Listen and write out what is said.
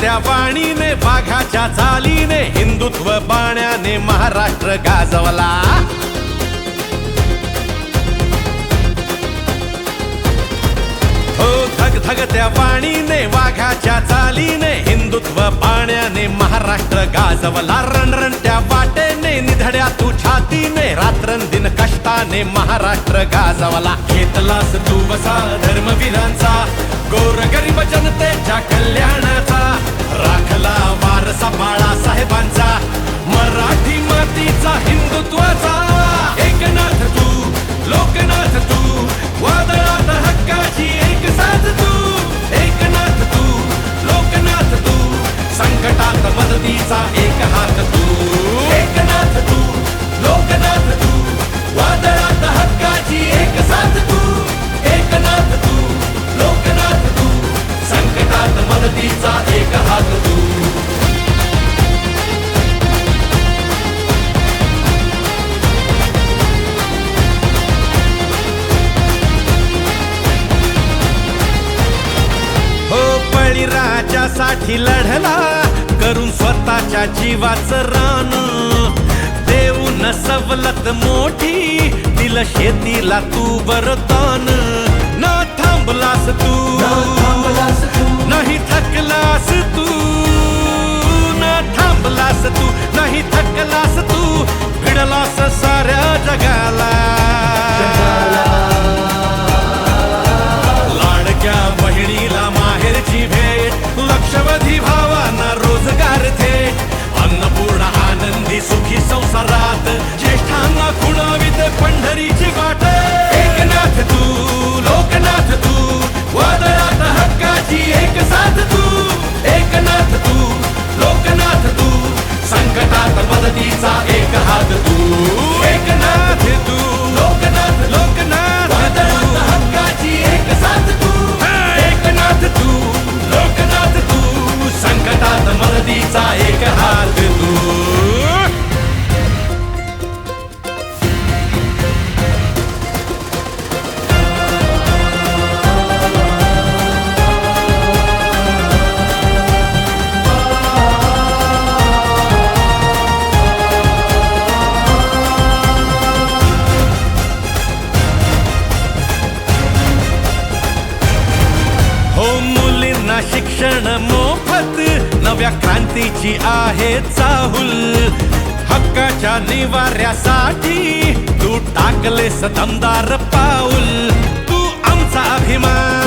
त्या वाणीने वाघाच्या चालीने हिंदुत्व बाण्याने महाराष्ट्र गाजवला. हो धग धग त्या वाणीने वाघाच्या चालीने हिंदुत्व पाण्याने महाराष्ट्र गाजवला. रणरण त्या वाटेने निधड्या तू छातीने रात्रंदिन कष्टाने महाराष्ट्र गाजवला. घेतलास तू वसा धर्मवीरांचा गोर गरीब जनतेच्या कल्याणाचा. मदतीचा एक हात तू. एकनाथ तू लोकनाथ तू वादळात हक्काची एक साथ तू. एकनाथ तू लोकनाथ तू संकटात मदतीचा एक हात तू. हो बळीराजासाठी लढला धरून स्वतःच्या जीवाच रान. देऊन सवलत मोठी दिल शेतीला तू वरदान. न थांबलास तू. हो मुलींना शिक्षण मोफत. नव्या क्रांतीची आहे चाहुल. हक्काच्या निवाऱ्यासाठी तू टाकले सदमदार पाऊल. तू आमचा अभिमान.